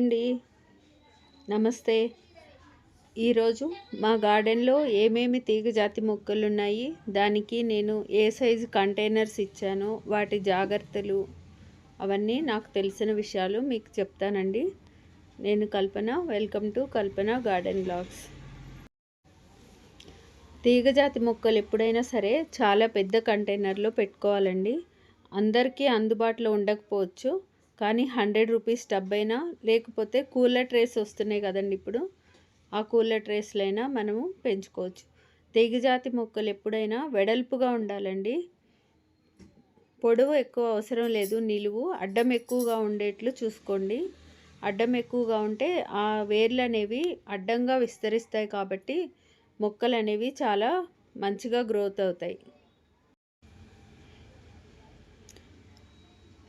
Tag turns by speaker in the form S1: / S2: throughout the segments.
S1: Hi అండి. నమస్తే. ఈరోజు మా గార్డెన్లో ఏమేమి తీగజాతి మొక్కలు ఉన్నాయి దానికి నేను ఏ సైజు కంటైనర్స్ ఇచ్చానో వాటి జాగ్రత్తలు అవన్నీ నాకు తెలిసిన విషయాలు మీకు చెప్తానండి. నేను Kalpana welcome to Kalpana garden vlogs. తీగజాతి మొక్కలు ఎప్పుడైనా సరే చాలా పెద్ద కంటైనర్లో పెట్టుకోవాలండి. అందరికీ అందుబాటులో ఉండకపోవచ్చు. కానీ హండ్రెడ్ రూపీస్ టబ్ అయినా లేకపోతే కూలర్ ట్రేస్ వస్తున్నాయి కదండి ఇప్పుడు. ఆ కూలర్ ట్రేస్లైనా మనము పెంచుకోవచ్చు. తీగజాతి మొక్కలు ఎప్పుడైనా వెడల్పుగా ఉండాలండి. పొడవు ఎక్కువ అవసరం లేదు. నిలువు అడ్డం ఎక్కువగా ఉండేట్లు చూసుకోండి. అడ్డం ఎక్కువగా ఉంటే ఆ వేర్లు అనేవి అడ్డంగా విస్తరిస్తాయి కాబట్టి మొక్కలు అనేవి చాలా మంచిగా గ్రోత్ అవుతాయి.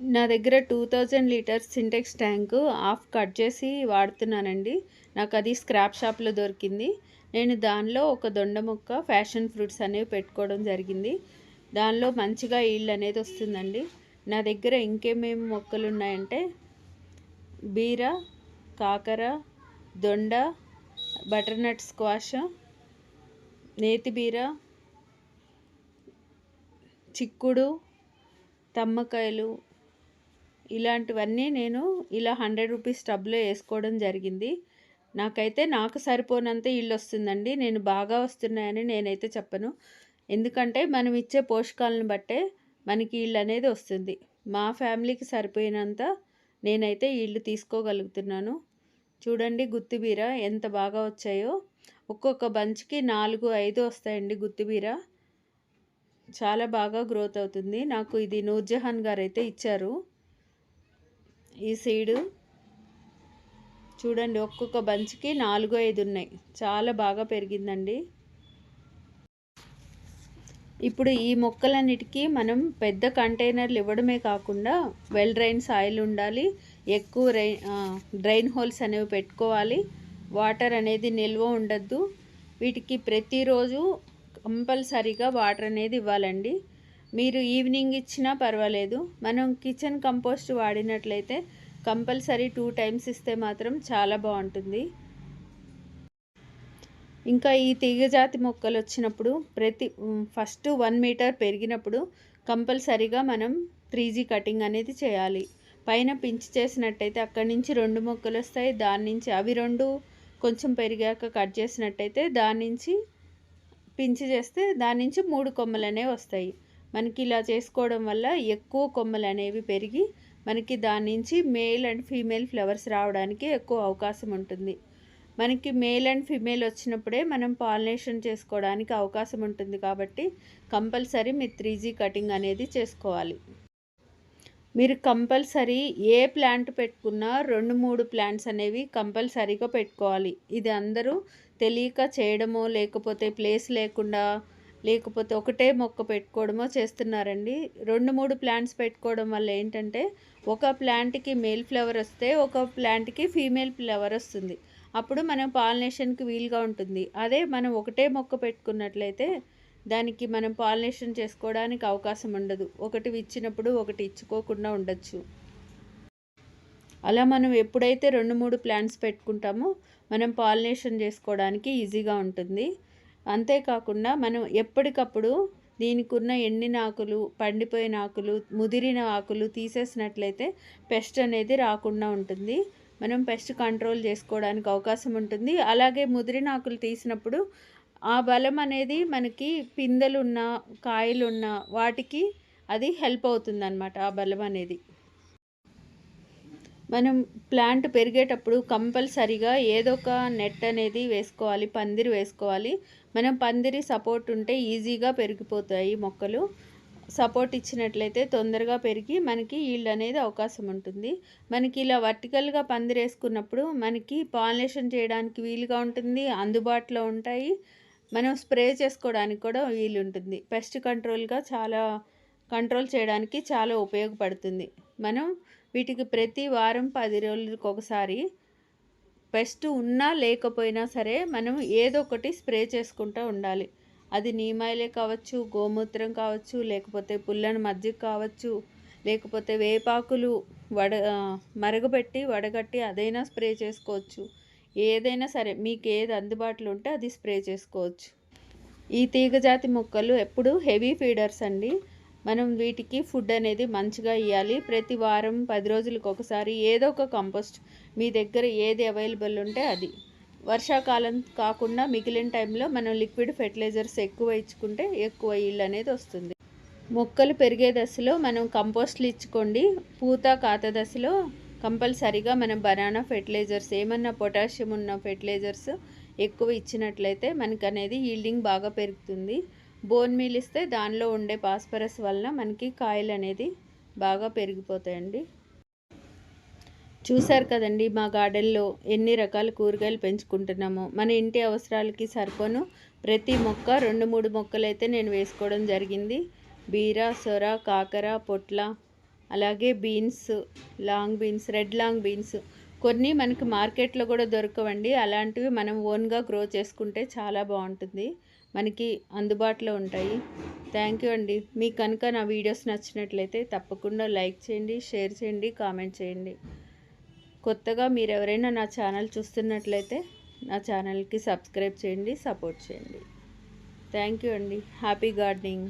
S1: నా దగ్గర two thousand litres Sintex tank half cut చేసి వాడుతున్నానండి. నాకు అది స్క్రాప్ షాప్లో దొరికింది. నేను దానిలో ఒక దొండ మొక్క ఫ్యాషన్ ఫ్రూట్స్ అనేవి పెట్టుకోవడం జరిగింది. దానిలో మంచిగా ఈల్డ్ అనేది వస్తుందండి. నా దగ్గర ఇంకేమేమి మొక్కలు ఉన్నాయంటే బీర కాకర దొండ బటర్నట్ స్క్వాష్ నేతి బీర చిక్కుడు తమ్మకాయలు ఇలాంటివన్నీ నేను ఇలా హండ్రెడ్ రూపీస్ టబ్లో వేసుకోవడం జరిగింది. నాకైతే నాకు సరిపోనంత ఇల్లు వస్తుందండి. నేను బాగా వస్తున్నాయని నేనైతే చెప్పను. ఎందుకంటే మనం ఇచ్చే పోషకాలను బట్టే మనకి ఇల్లు అనేది వస్తుంది. మా ఫ్యామిలీకి సరిపోయినంత నేనైతే ఇల్లు తీసుకోగలుగుతున్నాను. చూడండి గుత్తిబీర ఎంత బాగా వచ్చాయో. ఒక్కొక్క బంచ్కి నాలుగు ఐదు వస్తాయండి గుత్తిబీర చాలా బాగా గ్రోత్ అవుతుంది. నాకు ఇది నూర్జహాన్ గారు అయితే ఇచ్చారు. ఈ సీడు చూడండి ఒక్కొక్క బంచ్కి నాలుగు ఐదు ఉన్నాయి. చాలా బాగా పెరిగిందండి. ఇప్పుడు ఈ మొక్కలన్నిటికీ మనం పెద్ద కంటైనర్లు ఇవ్వడమే కాకుండా వెల్ డ్రైన్ సాయిల్ ఉండాలి ఎక్కువ రైన్ డ్రైన్ హోల్స్ అనేవి పెట్టుకోవాలి వాటర్ అనేది నిల్వ ఉండద్దు. వీటికి ప్రతిరోజు కంపల్సరీగా వాటర్ అనేది ఇవ్వాలండి. మీరు ఈవినింగ్ ఇచ్చినా పర్వాలేదు. మనం కిచెన్ కంపోస్ట్ వాడినట్లయితే కంపల్సరీ టూ టైమ్స్ ఇస్తే మాత్రం చాలా బాగుంటుంది. ఇంకా ఈ తీగజాతి మొక్కలు వచ్చినప్పుడు ప్రతి ఫస్ట్ వన్ మీటర్ పెరిగినప్పుడు కంపల్సరీగా మనం త్రీ జీ కటింగ్ అనేది చేయాలి. పైన పించి చేసినట్టయితే అక్కడి నుంచి రెండు మొక్కలు వస్తాయి. దాని నుంచి అవి రెండు కొంచెం పెరిగాక కట్ చేసినట్టయితే దాని నుంచి పించి చేస్తే దాని నుంచి మూడు కొమ్మలనే వస్తాయి. మనకి ఇలా చేసుకోవడం వల్ల ఎక్కువ కొమ్మలు అనేవి పెరిగి మనకి దాని నుంచి మేల్ అండ్ ఫీమేల్ ఫ్లవర్స్ రావడానికి ఎక్కువ అవకాశం ఉంటుంది. మనకి మేల్ అండ్ ఫీమేల్ వచ్చినప్పుడే మనం పాలినేషన్ చేసుకోవడానికి అవకాశం ఉంటుంది కాబట్టి కంపల్సరీ మీరు త్రీ జీ కటింగ్ అనేది చేసుకోవాలి. మీరు కంపల్సరీ ఏ ప్లాంట్ పెట్టుకున్నా రెండు మూడు ప్లాంట్స్ అనేవి కంపల్సరీగా పెట్టుకోవాలి. ఇది అందరూ తెలియక చేయడమో లేకపోతే ప్లేస్ లేకుండా లేకపోతే ఒకటే మొక్క పెట్టుకోవడమో చేస్తున్నారండి. రెండు మూడు ప్లాంట్స్ పెట్టుకోవడం వల్ల ఏంటంటే ఒక ప్లాంట్కి మేల్ ఫ్లవర్ వస్తే ఒక ప్లాంట్కి ఫీమేల్ ఫ్లవర్ వస్తుంది. అప్పుడు మనం పాలినేషన్కి వీలుగా ఉంటుంది. అదే మనం ఒకటే మొక్క పెట్టుకున్నట్లయితే దానికి మనం పాలినేషన్ చేసుకోవడానికి అవకాశం ఉండదు. ఒకటి ఇచ్చినప్పుడు ఒకటి ఇచ్చుకోకుండా ఉండొచ్చు. అలా మనం ఎప్పుడైతే రెండు మూడు ప్లాంట్స్ పెట్టుకుంటామో మనం పాలినేషన్ చేసుకోవడానికి ఈజీగా ఉంటుంది. అంతేకాకుండా మనం ఎప్పటికప్పుడు దీనికి ఉన్న ఎండిన ఆకులు పండిపోయిన ఆకులు ముదిరిన ఆకులు తీసేసినట్లయితే పెస్ట్ అనేది రాకుండా ఉంటుంది. మనం పెస్ట్ కంట్రోల్ చేసుకోవడానికి అవకాశం ఉంటుంది. అలాగే ముదిరిన ఆకులు తీసినప్పుడు ఆ బలం అనేది మనకి పిందెలున్న కాయలున్న వాటికి అది హెల్ప్ అవుతుంది అనమాట ఆ బలం అనేది. మనం ప్లాంట్ పెరిగేటప్పుడు కంపల్సరిగా ఏదో ఒక నెట్ అనేది వేసుకోవాలి పందిరి వేసుకోవాలి. మనం పందిరి సపోర్ట్ ఉంటే ఈజీగా పెరిగిపోతాయి మొక్కలు. సపోర్ట్ ఇచ్చినట్లయితే తొందరగా పెరిగి మనకి ఈల్డ్ అనేది అవకాశం ఉంటుంది. మనకి ఇలా వర్టికల్గా పందిరేసుకున్నప్పుడు మనకి పాలినేషన్ చేయడానికి వీలుగా ఉంటుంది అందుబాటులో ఉంటాయి. మనం స్ప్రే చేసుకోవడానికి కూడా వీలు ఉంటుంది. పెస్ట్ కంట్రోల్గా చాలా కంట్రోల్ చేయడానికి చాలా ఉపయోగపడుతుంది. మనం వీటికి ప్రతి వారం పది రోజులకు ఒకసారి పెస్ట్ ఉన్నా లేకపోయినా సరే మనం ఏదో ఒకటి స్ప్రే చేసుకుంటూ ఉండాలి. అది నీమాయిలే కావచ్చు గోమూత్రం కావచ్చు లేకపోతే పుల్లని మజ్జిగ కావచ్చు లేకపోతే వేపాకులు వడ మరగబెట్టి వడగట్టి అదైనా స్ప్రే చేసుకోవచ్చు. ఏదైనా సరే మీకు ఏది అందుబాటులో ఉంటే అది స్ప్రే చేసుకోవచ్చు. ఈ తీగజాతి మొక్కలు ఎప్పుడు హెవీ ఫీడర్స్ అండి. మనం వీటికి ఫుడ్ అనేది మంచిగా ఇవ్వాలి ప్రతి వారం పది రోజులకు ఒకసారి ఏదో ఒక కంపోస్ట్ మీ దగ్గర ఏది అవైలబుల్ ఉంటే అది. వర్షాకాలం కాకుండా మిగిలిన టైంలో మనం లిక్విడ్ ఫెర్టిలైజర్స్ ఎక్కువ ఇచ్చుకుంటే ఎక్కువ ఇల్లు అనేది వస్తుంది. మొక్కలు పెరిగే దశలో మనం కంపోస్ట్లు ఇచ్చుకోండి. పూత కాత దశలో కంపల్సరీగా మనం బనానా ఫెర్టిలైజర్స్ ఏమన్నా పొటాషియం ఉన్న ఫెర్టిలైజర్స్ ఎక్కువ ఇచ్చినట్లయితే మనకి అనేది ఈల్డింగ్ బాగా పెరుగుతుంది. బోన్ మీల్ ఇస్తే దానిలో ఉండే పాస్పరస్ వలన మనకి కాయలు అనేది బాగా పెరిగిపోతాయండి. చూశారు కదండి మా గార్డెన్లో ఎన్ని రకాల కూరగాయలు పెంచుకుంటున్నామో. మన ఇంటి అవసరాలకి సరిపోను ప్రతి మొక్క రెండు మూడు మొక్కలు అయితే నేను వేసుకోవడం జరిగింది. బీర సొర కాకర పొట్ల అలాగే beans long beans red long beans కొన్ని మనకి మార్కెట్లో కూడా దొరకవండి. అలాంటివి మనం ఓన్గా గ్రో చేసుకుంటే చాలా బాగుంటుంది. మనకి అందుబాటులో ఉంటాయి. థ్యాంక్ యూ అండి. మీకు కనుక నా వీడియోస్ నచ్చినట్లయితే తప్పకుండా లైక్ చేయండి షేర్ చేయండి కామెంట్ చేయండి. కొత్తగా మీరు ఎవరైనా నా ఛానల్ చూస్తున్నట్లయితే నా ఛానల్కి సబ్స్క్రైబ్ చేయండి సపోర్ట్ చేయండి. థ్యాంక్ యూ అండి. Happy gardening.